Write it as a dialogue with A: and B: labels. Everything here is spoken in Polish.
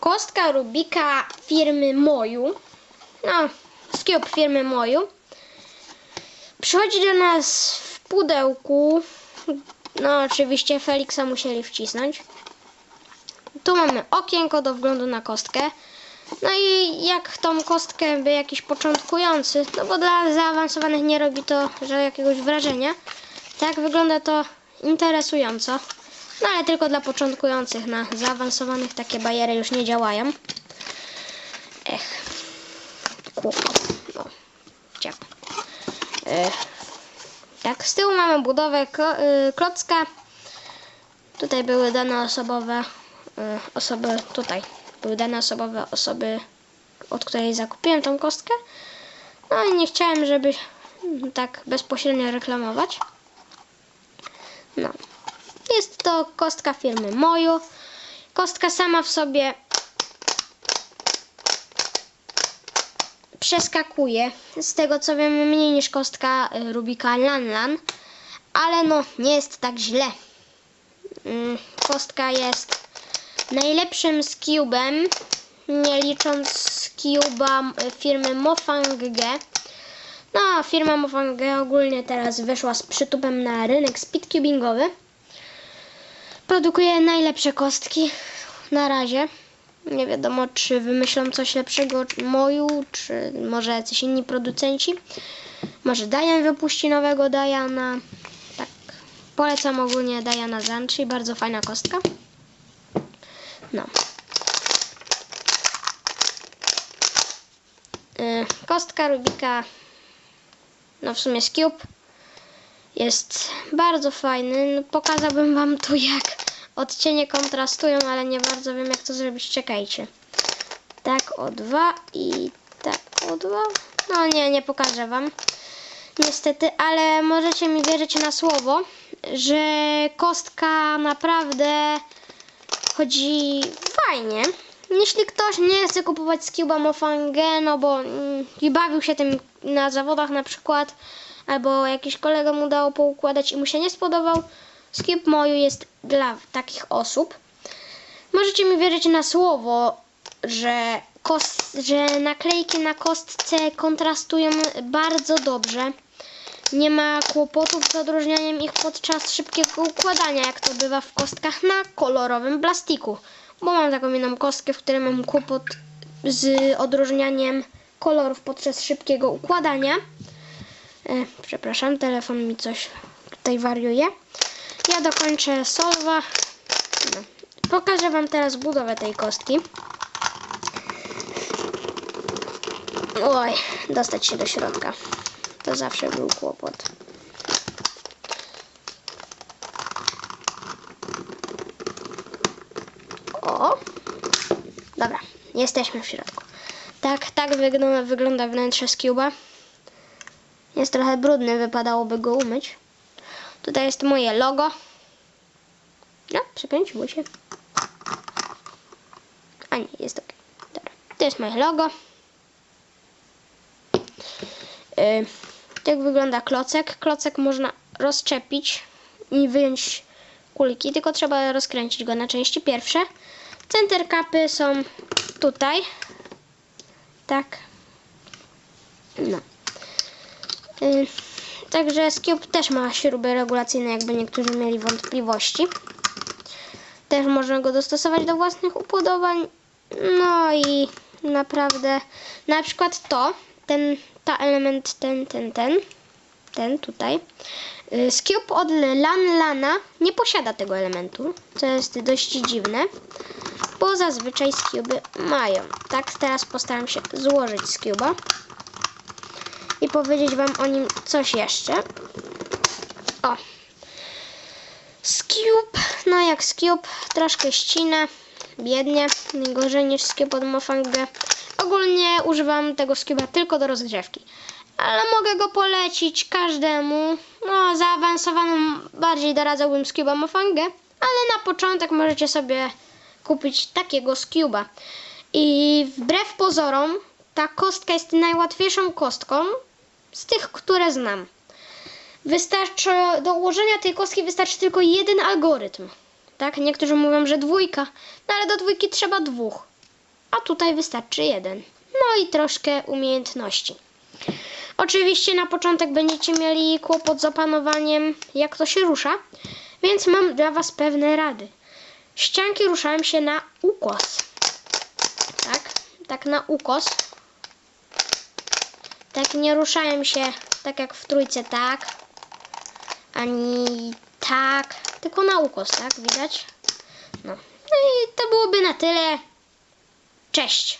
A: kostka Rubika firmy Moju. No, Skip firmy Moju. Przychodzi do nas w pudełku. No, oczywiście Feliksa musieli wcisnąć. Tu mamy okienko do wglądu na kostkę. No i jak tą kostkę by jakiś początkujący, no bo dla zaawansowanych nie robi to jakiegoś wrażenia. Tak wygląda to interesująco. No ale tylko dla początkujących, na zaawansowanych takie bariery już nie działają. Ech. Kłopot. No. Ciap. Ech. Tak, z tyłu mamy budowę y, klocka. Tutaj były dane osobowe y, osoby, tutaj były dane osobowe osoby, od której zakupiłem tą kostkę. No i nie chciałem, żeby tak bezpośrednio reklamować. No. Jest to kostka firmy Moju. Kostka sama w sobie przeskakuje. Z tego co wiem, mniej niż kostka y, Rubika Lan Lan. Ale no, nie jest tak źle. Mm, Kostka jest najlepszym skubem, nie licząc skuba firmy Mofang G. No, firma Mofang G ogólnie teraz wyszła z przytupem na rynek speedcubingowy. Produkuje najlepsze kostki na razie. Nie wiadomo, czy wymyślą coś lepszego moju, czy może jacyś inni producenci. Może Dajan wypuści nowego Dajana. Tak, polecam ogólnie Dajana Zantri, bardzo fajna kostka. No. Y, Kostka Rubika, no w sumie z Cube, jest bardzo fajny. No, pokazałbym wam tu jak odcienie kontrastują, ale nie bardzo wiem jak to zrobić. Czekajcie. Tak o dwa i tak o dwa. No nie, nie pokażę wam. Niestety, ale możecie mi wierzyć na słowo, że kostka naprawdę chodzi fajnie. Jeśli ktoś nie chce kupować Cuba Mofangę, no bo mm, i bawił się tym na zawodach na przykład, albo jakiś kolega mu dało poukładać i mu się nie spodobał, Skip Moju jest dla takich osób. Możecie mi wierzyć na słowo, że, kost, że naklejki na kostce kontrastują bardzo dobrze. Nie ma kłopotów z odróżnianiem ich podczas szybkiego układania, jak to bywa w kostkach na kolorowym plastiku. Bo mam taką jedną kostkę, w której mam kłopot z odróżnianiem kolorów podczas szybkiego układania. E, przepraszam, telefon mi coś tutaj wariuje. Ja dokończę solwa. No. Pokażę Wam teraz budowę tej kostki. Oj, dostać się do środka. To zawsze był kłopot. O! Dobra, jesteśmy w środku. Tak, tak wygląda, wygląda wnętrze Scuba. Jest trochę brudny, wypadałoby go umyć. Tutaj jest moje logo. No, przekręciło się. A nie, jest ok. Dobra. To jest moje logo. Yy, tak wygląda klocek. Klocek można rozczepić i wyjąć kulki, tylko trzeba rozkręcić go na części pierwsze. Center kapy są tutaj. Tak. No. Yy, Także Skip też ma śruby regulacyjne, jakby niektórzy mieli wątpliwości. Też można go dostosować do własnych upodobań. No i naprawdę, na przykład to, ten, ta element, ten, ten, ten, ten tutaj. Y, Skip od Lan Lana nie posiada tego elementu, co jest dość dziwne, bo zazwyczaj Scuby mają. Tak, teraz postaram się złożyć Scuba i powiedzieć Wam o nim coś jeszcze. O. Skube, no jak Skube, troszkę ścina, biednie, nie gorzej niż Skube od Mofangę. Ogólnie używam tego Skuba tylko do rozgrzewki, ale mogę go polecić każdemu. No, zaawansowanym bardziej doradzałbym Skuba Mofangę, ale na początek możecie sobie kupić takiego Skuba. I wbrew pozorom, ta kostka jest najłatwiejszą kostką z tych, które znam. Wystarczy, do ułożenia tej kostki wystarczy tylko jeden algorytm. Tak, niektórzy mówią, że dwójka, no ale do dwójki trzeba dwóch. a tutaj wystarczy jeden. No i troszkę umiejętności. Oczywiście na początek będziecie mieli kłopot z opanowaniem, jak to się rusza, więc mam dla Was pewne rady. Ścianki ruszałem się na ukos. Tak, tak na ukos. Tak nie ruszałem się tak jak w trójce, tak. Ani tak, tylko na ukos, tak? Widać? No. No i to byłoby na tyle. Cześć.